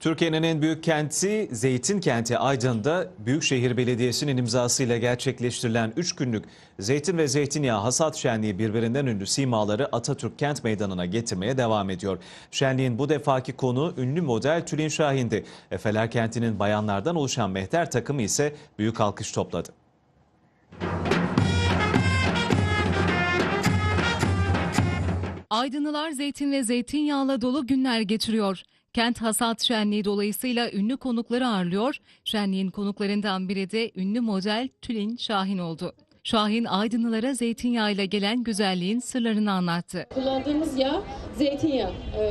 Türkiye'nin en büyük kenti Zeytin Kenti Aydın'da Büyükşehir Belediyesi'nin imzasıyla gerçekleştirilen 3 günlük zeytin ve zeytinyağı hasat şenliği birbirinden ünlü simaları Atatürk Kent Meydanı'na getirmeye devam ediyor. Şenliğin bu defaki konu ünlü model Tülin Şahin'di. Efeler Kenti'nin bayanlardan oluşan mehter takımı ise büyük alkış topladı. Aydınlılar zeytin ve zeytinyağla dolu günler geçiriyor. Kent Hasat Şenliği dolayısıyla ünlü konukları ağırlıyor. Şenliğin konuklarından biri de ünlü model Tülin Şahin oldu. Şahin Aydınlılara zeytinyağıyla gelen güzelliğin sırlarını anlattı. Kullandığımız yağ zeytinyağı. Ee,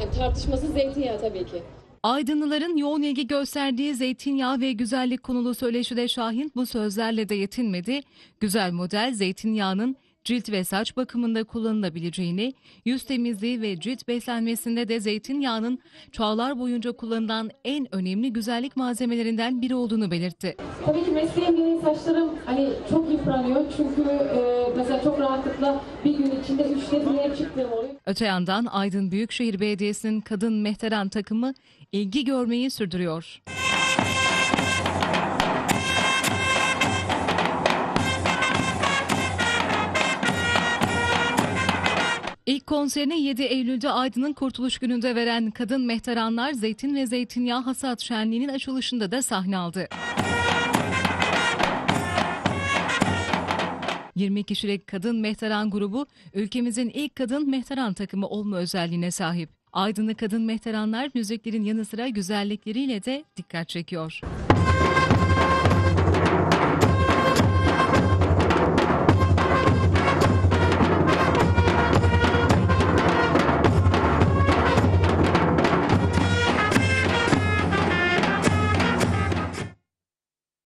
yani tartışmasız zeytinyağı tabii ki. Aydınlıların yoğun ilgi gösterdiği zeytinyağı ve güzellik konulu söyleşide Şahin bu sözlerle de yetinmedi. Güzel model zeytinyağının cilt ve saç bakımında kullanılabileceğini, yüz temizliği ve cilt beslenmesinde de zeytinyağının çağlar boyunca kullanılan en önemli güzellik malzemelerinden biri olduğunu belirtti. Tabii ki mesleğim gereği saçlarım hani çok yıpranıyor. Çünkü e, mesela çok rahatlıkla bir gün içinde 3'te bir çıktığım oluyor. Öte yandan Aydın Büyükşehir Belediyesi'nin kadın mehteran takımı ilgi görmeyi sürdürüyor. İlk konserini 7 Eylül'de Aydın'ın Kurtuluş Günü'nde veren kadın mehteranlar Zeytin ve Zeytinyağı Hasat Şenliği'nin açılışında da sahne aldı. 20 kişilik kadın mehteran grubu ülkemizin ilk kadın mehteran takımı olma özelliğine sahip. Aydınlı kadın mehteranlar müziklerin yanı sıra güzellikleriyle de dikkat çekiyor.